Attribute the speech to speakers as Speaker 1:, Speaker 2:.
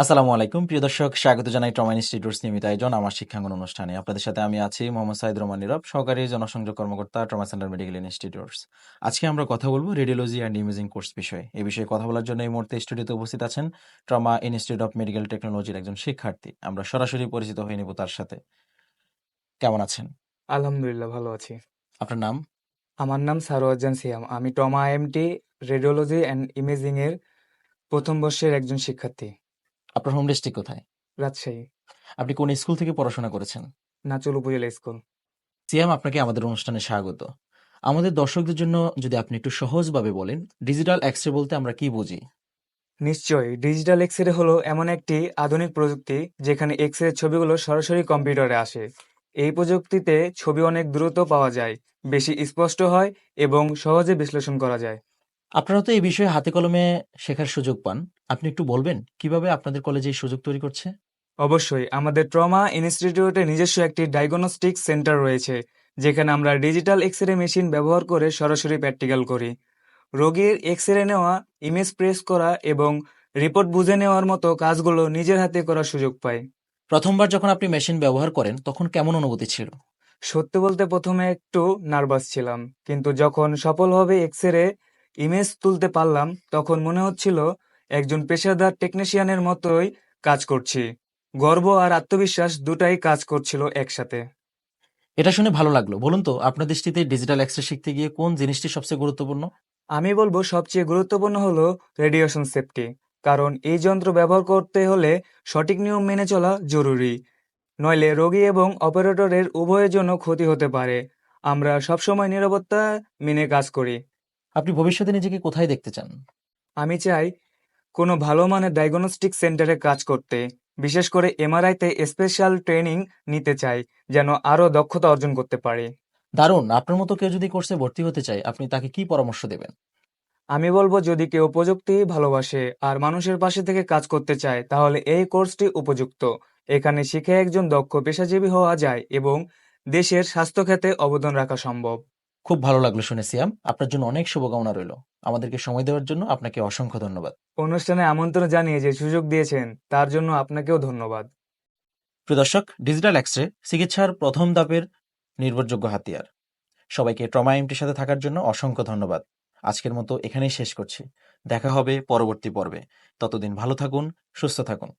Speaker 1: আসসালামু আলাইকুম। প্রিয় দর্শক স্বাগত জানাই ট্রমা ইনস্টিটিউটস নিয়মিত আয়োজন আমার শিক্ষাঙ্গন অনুষ্ঠানে। আপনাদের সাথে আমি আছি মোহাম্মদ সাইদ রহমান নীরব সহকারী জনসংযোগ কর্মকর্তা ট্রমা সেন্টার মেডিকেল ইনস্টিটিউটস আজকে আমরা কথা বলব রেডিওলজি অ্যান্ড ইমেজিং কোর্স বিষয়ে। এই বিষয়ে কথা বলার জন্য এই মুহূর্তে স্টুডিওতে উপস্থিত আছেন ট্রমা ইনস্টিটিউট অফ মেডিকেল টেকনোলজির একজন শিক্ষার্থী। আমরা সরাসরি পরিচিত হয়ে নেব তার সাথে। কেমন আছেন?
Speaker 2: আলহামদুলিল্লাহ ভালো আছি।
Speaker 1: আপনার নাম?
Speaker 2: আমার নাম সারোয়াজান সিয়াম। আমি টমা আইএমটি রেডিওলজি অ্যান্ড ইমেজিং এর প্রথম বর্ষের একজন শিক্ষার্থী।
Speaker 1: আপনার হোম ডিস্ট্রিক্ট কোথায়?
Speaker 2: রাজশাহী।
Speaker 1: আপনি কোন স্কুল থেকে পড়াশোনা করেছেন?
Speaker 2: নাচুল উপজেলা স্কুল
Speaker 1: সিয়াম আপনাকে আমাদের অনুষ্ঠানে স্বাগত। আমাদের দর্শকদের জন্য যদি আপনি একটু সহজভাবে বলেন ডিজিটাল এক্স রে বলতে আমরা কি বুঝি?
Speaker 2: নিশ্চয়ই ডিজিটাল এক্স রে হলো এমন একটি আধুনিক প্রযুক্তি যেখানে এক্স রে ছবিগুলো সরাসরি কম্পিউটারে আসে। এই প্রযুক্তিতে ছবি অনেক দ্রুত পাওয়া যায় বেশি স্পষ্ট হয় এবং সহজে বিশ্লেষণ করা যায়।
Speaker 1: আপনারা তো এই বিষয়ে হাতে কলমে শেখার সুযোগ পান। আপনি একটু বলবেন কীভাবে আপনাদের কলেজে এই সুযোগ তৈরি করছে?
Speaker 2: অবশ্যই আমাদের ট্রমা ইনস্টিটিউটে নিজস্ব একটি ডায়াগনস্টিক সেন্টার রয়েছে যেখানে আমরা ডিজিটাল এক্স রে মেশিন ব্যবহার করে সরাসরি প্র্যাকটিক্যাল করি। রোগীর এক্স রে নেওয়া ইমেজ প্রেস করা এবং রিপোর্ট বুঝে নেওয়ার মতো কাজগুলো নিজের হাতে করার সুযোগ পাই।
Speaker 1: প্রথমবার যখন আপনি মেশিন ব্যবহার করেন তখন কেমন অনুভূতি ছিল?
Speaker 2: সত্যি বলতে প্রথমে একটু নার্ভাস ছিলাম কিন্তু যখন সফলভাবে এক্স রে ইমেজ তুলতে পারলাম তখন মনে হচ্ছিল একজন পেশাদার টেকনিশিয়ানের মতোই কাজ করছি। গর্ব আর আত্মবিশ্বাস দুটাই কাজ করছিল একসাথে।
Speaker 1: এটা শুনে ভালো লাগল। বলুন তো আপনার দৃষ্টিতে ডিজিটাল এক্সরে শিখতে গিয়ে কোন জিনিসটি সবচেয়ে গুরুত্বপূর্ণ?
Speaker 2: আমি বলব সবচেয়ে গুরুত্বপূর্ণ হলো রেডিয়েশন সেফটি কারণ এই যন্ত্র ব্যবহার করতে হলে সঠিক নিয়ম মেনে চলা জরুরি। নইলে রোগী এবং অপারেটরের উভয়ের জন্য ক্ষতি হতে পারে। আমরা সবসময় নিরাপত্তা মেনে কাজ করি।
Speaker 1: আপনি ভবিষ্যতে নিজেকে কোথায় দেখতে চান?
Speaker 2: আমি চাই কোনো ভালো মানের ডায়াগনস্টিক সেন্টারে কাজ করতে বিশেষ করে এমআরআইতে স্পেশাল ট্রেনিং নিতে চাই যেন আরও দক্ষতা অর্জন করতে পারি।
Speaker 1: দারুণ! আপনার মতো কেউ যদি কোর্সে ভর্তি হতে চায় আপনি তাকে কি পরামর্শ দেবেন?
Speaker 2: আমি বলব যদি কেউ প্রযুক্তি ভালোবাসে আর মানুষের পাশে থেকে কাজ করতে চায় তাহলে এই কোর্সটি উপযুক্ত। এখানে শিখে একজন দক্ষ পেশাজীবী হওয়া যায় এবং দেশের স্বাস্থ্য খাতে অবদান রাখা সম্ভব।
Speaker 1: খুব ভালো লাগল শুনে সিয়াম। আপনার জন্য অনেক শুভকামনা রইল। আমাদেরকে সময় দেওয়ার জন্য আপনাকে অসংখ্য ধন্যবাদ।
Speaker 2: অনুষ্ঠানে আমন্ত্রণ জানিয়ে যে সুযোগ দিয়েছেন তার জন্য আপনাকেও ধন্যবাদ।
Speaker 1: প্রিয় দর্শক ডিজিটাল এক্সরে চিকিৎসার প্রথম ধাপের নির্ভরযোগ্য হাতিয়ার। সবাইকে ট্রমা এমটির সাথে থাকার জন্য অসংখ্য ধন্যবাদ। আজকের মতো এখানেই শেষ করছি। দেখা হবে পরবর্তী পর্বে। ততদিন ভালো থাকুন সুস্থ থাকুন।